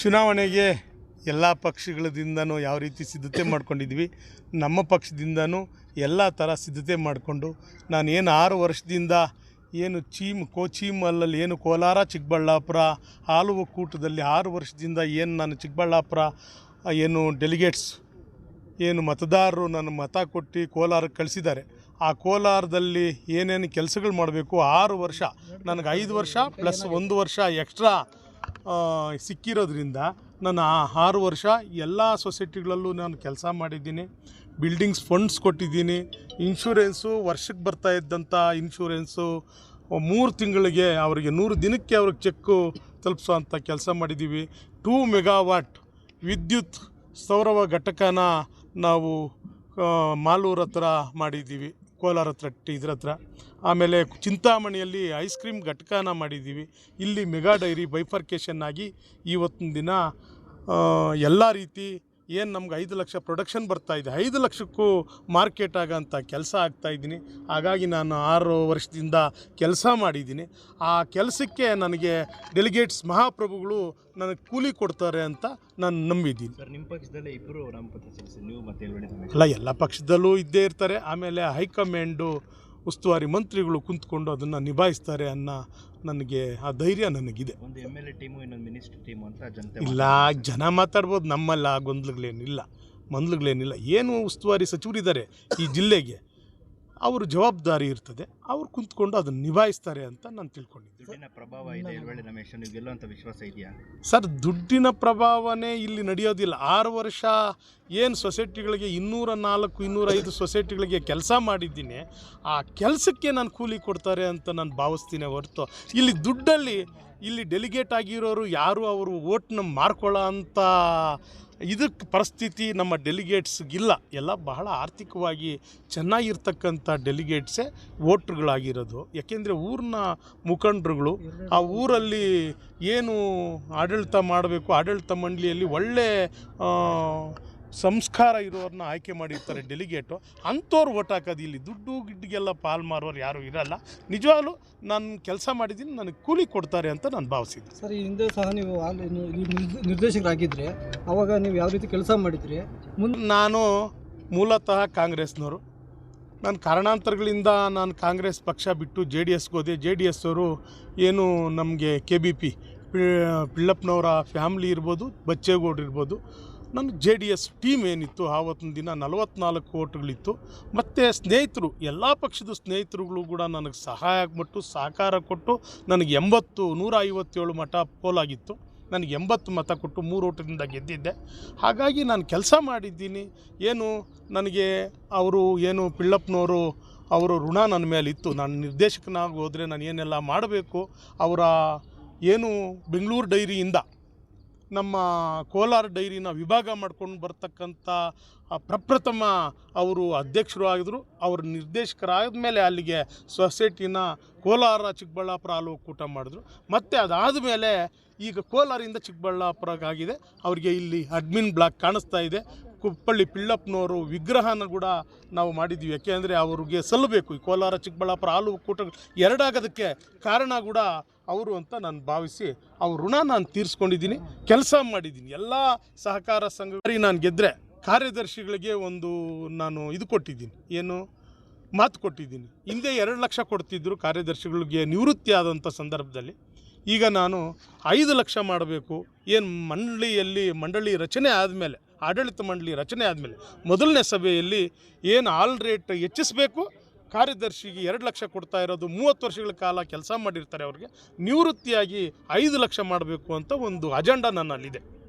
ಚುನಾವಣೆಗೆ ಎಲ್ಲ ಪಕ್ಷಗಳದಿಂದನೂ ಯಾವ ರೀತಿ ಸಿದ್ಧತೆ ಮಾಡ್ಕೊಂಡಿದ್ವಿ ನಮ್ಮ ಪಕ್ಷದಿಂದನೂ ಎಲ್ಲ ಥರ ಸಿದ್ಧತೆ ಮಾಡಿಕೊಂಡು, ನಾನು ಏನು ಆರು ವರ್ಷದಿಂದ ಏನು ಚೀಮ್, ಕೋಚೀಮ್ ಅಲ್ಲಲ್ಲಿ ಏನು ಕೋಲಾರ, ಚಿಕ್ಕಬಳ್ಳಾಪುರ ಹಾಲು ಒಕ್ಕೂಟದಲ್ಲಿ ಆರು ವರ್ಷದಿಂದ ಏನು ನಾನು ಚಿಕ್ಕಬಳ್ಳಾಪುರ, ಏನು ಡೆಲಿಗೇಟ್ಸ್ ಏನು ಮತದಾರರು ನನ್ನ ಮತ ಕೊಟ್ಟು ಕೋಲಾರಕ್ಕೆ ಕಳಿಸಿದ್ದಾರೆ. ಆ ಕೋಲಾರದಲ್ಲಿ ಏನೇನು ಕೆಲಸಗಳು ಮಾಡಬೇಕು, ಆರು ವರ್ಷ, ನನಗೆ ಐದು ವರ್ಷ ಪ್ಲಸ್ ಒಂದು ವರ್ಷ ಎಕ್ಸ್ಟ್ರಾ ಸಿಕ್ಕಿರೋದ್ರಿಂದ ನಾನು ಆ ಆರು ವರ್ಷ ಎಲ್ಲ ಸೊಸೈಟಿಗಳಲ್ಲೂ ನಾನು ಕೆಲಸ ಮಾಡಿದ್ದೀನಿ. ಬಿಲ್ಡಿಂಗ್ಸ್ ಫಂಡ್ಸ್ ಕೊಟ್ಟಿದ್ದೀನಿ. ಇನ್ಶೂರೆನ್ಸು ವರ್ಷಕ್ಕೆ ಬರ್ತಾ ಇದ್ದಂಥ ಇನ್ಶೂರೆನ್ಸು, ಮೂರು ತಿಂಗಳಿಗೆ ಅವರಿಗೆ ನೂರು ದಿನಕ್ಕೆ ಅವ್ರಿಗೆ ಚೆಕ್ಕು ತಲುಪಿಸೋವಂಥ ಕೆಲಸ ಮಾಡಿದ್ದೀವಿ. ಟೂ ಮೆಗಾವಾಟ್ ವಿದ್ಯುತ್ ಸೌರವ ಘಟಕನ ನಾವು ಮಾಲೂರ ಮಾಲೂರು ಹತ್ರ ಮಾಡಿದ್ದೀವಿ. ಕೋಲಾರ ಹತ್ರ, ಟಿ ಇದ್ರ ಹತ್ರ. ಆಮೇಲೆ ಚಿಂತಾಮಣಿಯಲ್ಲಿ ಐಸ್ ಕ್ರೀಮ್ ಘಟಕನ ಮಾಡಿದ್ದೀವಿ. ಇಲ್ಲಿ ಮೆಗಾ ಡೈರಿ ಬೈಫರ್ಕೇಷನ್ ಆಗಿ ಇವತ್ತಿನ ದಿನ ಎಲ್ಲ ರೀತಿ ಏನು ನಮ್ಗೆ ಐದು ಲಕ್ಷ ಪ್ರೊಡಕ್ಷನ್ ಬರ್ತಾ ಇದೆ. ಐದು ಲಕ್ಷಕ್ಕೂ ಮಾರ್ಕೆಟ್ ಆಗೋಂಥ ಕೆಲಸ ಆಗ್ತಾ ಇದ್ದೀನಿ. ಹಾಗಾಗಿ ನಾನು ಆರು ವರ್ಷದಿಂದ ಕೆಲಸ ಮಾಡಿದ್ದೀನಿ. ಆ ಕೆಲಸಕ್ಕೆ ನನಗೆ ಡೆಲಿಗೇಟ್ಸ್ ಮಹಾಪ್ರಭುಗಳು ನನಗೆ ಕೂಲಿ ಕೊಡ್ತಾರೆ ಅಂತ ನಾನು ನಂಬಿದ್ದೀನಿ. ಸರ್ ನಿಮ್ಮ ಪಕ್ಷದಲ್ಲೇ ಇಬ್ಬರು ಸಲ್ಲಿಸಿ ನೀವು ಮತ್ತೆ ಅಲ್ಲ ಎಲ್ಲ ಪಕ್ಷದಲ್ಲೂ ಇದ್ದೇ ಇರ್ತಾರೆ. ಆಮೇಲೆ ಹೈಕಮಾಂಡು ಉಸ್ತುವಾರಿ ಮಂತ್ರಿಗಳು ಕುಂತ್ಕೊಂಡು ಅದನ್ನು ನಿಭಾಯಿಸ್ತಾರೆ ಅನ್ನೋ ನನಗೆ ಆ ಧೈರ್ಯ ನನಗಿದೆ. ಒಂದು ಎಂ ಎಲ್ ಎ ಟೀಮು ಇನ್ನೊಂದು ಮಿನಿಸ್ಟರ್ ಟೀಮು ಅಂತ ಜನತೆ ಇಲ್ಲ ಜನ ಮಾತಾಡ್ಬೋದು ನಮ್ಮಲ್ಲ ಗೊಂದಲಗಳೇನಿಲ್ಲ ಮಂದಲಗಳೇನಿಲ್ಲ. ಏನು ಉಸ್ತುವಾರಿ ಸಚಿವರಿದ್ದಾರೆ ಈ ಜಿಲ್ಲೆಗೆ? ಅವರು ಜವಾಬ್ದಾರಿ ಇರ್ತದೆ. ಅವ್ರು ಕುಂತ್ಕೊಂಡು ಅದನ್ನ ನಿಭಾಯಿಸ್ತಾರೆ ಅಂತ ನಾನು ತಿಳ್ಕೊಂಡಿದ್ದೆ. ದುಡ್ಡಿನ ಪ್ರಭಾವ ಇದೆ ಎಲ್ವಡಿ ರಮೇಶ್ ನೀವು ಗೆಲ್ಲುವಂಥ ವಿಶ್ವಾಸ ಇದೆಯಾ? ಸರ್ ದುಡ್ಡಿನ ಪ್ರಭಾವನೇ ಇಲ್ಲಿ ನಡೆಯೋದಿಲ್ಲ. ಆರು ವರ್ಷ ಏನು ಸೊಸೈಟಿಗಳಿಗೆ ಇನ್ನೂರ ನಾಲ್ಕು ಇನ್ನೂರೈದು ಸೊಸೈಟಿಗಳಿಗೆ ಕೆಲಸ ಮಾಡಿದ್ದೀನಿ. ಆ ಕೆಲಸಕ್ಕೆ ನಾನು ಕೂಲಿ ಕೊಡ್ತಾರೆ ಅಂತ ನಾನು ಭಾವಿಸ್ತೀನಿ ಹೊರತು. ಇಲ್ಲಿ ದುಡ್ಡಲ್ಲಿ ಇಲ್ಲಿ ಡೆಲಿಗೇಟ್ ಆಗಿರೋರು ಯಾರು ಅವರು ಓಟ್ನ ಮಾರ್ಕೊಳ್ಳೋ ಅಂಥ ಇದಕ್ಕೆ ಪರಿಸ್ಥಿತಿ ನಮ್ಮ ಡೆಲಿಗೇಟ್ಸ್ಗಿಲ್ಲ ಎಲ್ಲ ಬಹಳ ಆರ್ಥಿಕವಾಗಿ ಚೆನ್ನಾಗಿರ್ತಕ್ಕಂಥ ಡೆಲಿಗೇಟ್ಸೇ ವೋಟ್ರುಗಳಾಗಿರೋದು. ಯಾಕೆಂದರೆ ಊರಿನ ಮುಖಂಡರುಗಳು, ಆ ಊರಲ್ಲಿ ಏನು ಆಡಳಿತ ಮಾಡಬೇಕು, ಆಡಳಿತ ಮಂಡಳಿಯಲ್ಲಿ ಒಳ್ಳೆ ಸಂಸ್ಕಾರ ಇರೋರನ್ನ ಆಯ್ಕೆ ಮಾಡಿರ್ತಾರೆ ಡೆಲಿಗೇಟು ಅಂಥವ್ರು ಓಟ್ ಹಾಕೋದು ಇಲ್ಲಿ. ದುಡ್ಡು ಗಿಡ್ಡಿಗೆಲ್ಲ ಪಾಲ್ ಮಾರೋರು ಯಾರೂ ಇರಲ್ಲ. ನಿಜವಾಗ್ಲೂ ನಾನು ಕೆಲಸ ಮಾಡಿದ್ದೀನಿ ನನಗೆ ಕೂಲಿ ಕೊಡ್ತಾರೆ ಅಂತ ನಾನು ಭಾವಿಸಿದ್ದೆ. ಸರ್ ಈ ಹಿಂದೆ ಸಹ ನೀವು ನಿರ್ದೇಶಕರಾಗಿದ್ದರೆ ಅವಾಗ ನೀವು ಯಾವ ರೀತಿ ಕೆಲಸ ಮಾಡಿದ್ರಿ? ಮುಂದೆ ನಾನು ಮೂಲತಃ ಕಾಂಗ್ರೆಸ್ನವರು. ನಾನು ಕಾರಣಾಂತರಗಳಿಂದ ನಾನು ಕಾಂಗ್ರೆಸ್ ಪಕ್ಷ ಬಿಟ್ಟು ಜೆ ಡಿ ಎಸ್ಗೆ ಹೋದೆ. ಜೆ ಡಿ ಎಸ್ ಅವರು ಏನು ನಮಗೆ ಕೆ ಬಿ ಪಿ ಪಿಳ್ಳಪ್ಪನವರ ಫ್ಯಾಮ್ಲಿ ಇರ್ಬೋದು ಬಚ್ಚೇಗೌಡ್ರು ಇರ್ಬೋದು. ನನ್ನ ಜೆ ಡಿ ಎಸ್ ಟೀಮ್ ಏನಿತ್ತು, ಆವತ್ತಿನ ದಿನ ನಲವತ್ನಾಲ್ಕು ಓಟ್ಗಳಿತ್ತು ಮತ್ತು ಸ್ನೇಹಿತರು, ಎಲ್ಲ ಪಕ್ಷದ ಸ್ನೇಹಿತರುಗಳು ಕೂಡ ನನಗೆ ಸಹಾಯ ಆಗಿಬಿಟ್ಟು, ಸಹಕಾರ ಕೊಟ್ಟು ನನಗೆ ಎಂಬತ್ತು ನೂರ ಐವತ್ತೇಳು ಮಠ ಪೋಲಾಗಿತ್ತು. ನನಗೆ ಎಂಬತ್ತು ಮತ ಕೊಟ್ಟು ಮೂರು ಓಟದಿಂದ ಗೆದ್ದಿದ್ದೆ. ಹಾಗಾಗಿ ನಾನು ಕೆಲಸ ಮಾಡಿದ್ದೀನಿ. ಏನು ನನಗೆ ಅವರು ಏನು ಪಿಳ್ಳಪ್ಪನವರು, ಅವರು ಋಣ ನನ್ನ ಮೇಲೆ ಇತ್ತು. ನಾನು ನಿರ್ದೇಶಕನಾಗಿ ಹೋದರೆ ನಾನು ಏನೆಲ್ಲ ಮಾಡಬೇಕು? ಅವರ ಏನು ಬೆಂಗಳೂರು ಡೈರಿಯಿಂದ ನಮ್ಮ ಕೋಲಾರ ಡೈರಿನ ವಿಭಾಗ ಮಾಡ್ಕೊಂಡು ಬರ್ತಕ್ಕಂಥ ಪ್ರಪ್ರಥಮ ಅವರು ಅಧ್ಯಕ್ಷರು ಆಗಿದ್ರು. ಅವರು ನಿರ್ದೇಶಕರಾದ ಮೇಲೆ ಅಲ್ಲಿಗೆ ಸೊಸೈಟಿನ ಕೋಲಾರ ಚಿಕ್ಕಬಳ್ಳಾಪುರ ಹಾಲು ಒಕ್ಕೂಟ ಮಾಡಿದ್ರು. ಮತ್ತು ಅದಾದ ಮೇಲೆ ಈಗ ಕೋಲಾರಿಂದ ಚಿಕ್ಕಬಳ್ಳಾಪುರಕ್ಕಾಗಿದೆ. ಅವರಿಗೆ ಇಲ್ಲಿ ಅಡ್ಮಿನ್ ಬ್ಲಾಕ್ ಕಾಣಿಸ್ತಾ ಇದೆ. ಕುಪ್ಪಳ್ಳಿ ಪಿಳ್ಳಪ್ಪನವರು ವಿಗ್ರಹನ ಕೂಡ ನಾವು ಮಾಡಿದ್ದೀವಿ ಯಾಕೆಂದರೆ ಅವರಿಗೆ ಸಲ್ಲಬೇಕು ಈ ಕೋಲಾರ ಚಿಕ್ಕಬಳ್ಳಾಪುರ ಹಾಲು ಒಕ್ಕೂಟ ಎರಡಾಗೋದಕ್ಕೆ ಕಾರಣ ಕೂಡ ಅವರು ಅಂತ ನಾನು ಭಾವಿಸಿ ಅವ್ರ ಋಣ ನಾನು ತೀರಿಸ್ಕೊಂಡಿದ್ದೀನಿ, ಕೆಲಸ ಮಾಡಿದ್ದೀನಿ. ಎಲ್ಲ ಸಹಕಾರ ಸಂಘ ನಾನು ಗೆದ್ದರೆ ಕಾರ್ಯದರ್ಶಿಗಳಿಗೆ ಒಂದು ನಾನು ಇದು ಕೊಟ್ಟಿದ್ದೀನಿ. ಏನು? ಮಾತು ಕೊಟ್ಟಿದ್ದೀನಿ. ಹಿಂದೆ ಎರಡು ಲಕ್ಷ ಕೊಡ್ತಿದ್ದರು ಕಾರ್ಯದರ್ಶಿಗಳಿಗೆ ನಿವೃತ್ತಿ ಆದಂಥ ಸಂದರ್ಭದಲ್ಲಿ. ಈಗ ನಾನು ಐದು ಲಕ್ಷ ಮಾಡಬೇಕು. ಏನು ಮಂಡಳಿಯಲ್ಲಿ ಮಂಡಳಿ ರಚನೆ ಆದಮೇಲೆ, ಆಡಳಿತ ಮಂಡಳಿ ರಚನೆ ಆದಮೇಲೆ, ಮೊದಲನೇ ಸಭೆಯಲ್ಲಿ ಏನು ಆಲ್ ರೇಟ್ ಹೆಚ್ಚಿಸಬೇಕು ಕಾರ್ಯದರ್ಶಿಗೆ ಎರಡು ಲಕ್ಷ ಕೊಡ್ತಾ ಇರೋದು, ಮೂವತ್ತು ವರ್ಷಗಳ ಕಾಲ ಕೆಲಸ ಮಾಡಿರ್ತಾರೆ ಅವ್ರಿಗೆ, ನಿವೃತ್ತಿಯಾಗಿ ಐದು ಲಕ್ಷ ಮಾಡಬೇಕು ಅಂತ ಒಂದು ಅಜೆಂಡಾ ನನ್ನಲ್ಲಿದೆ.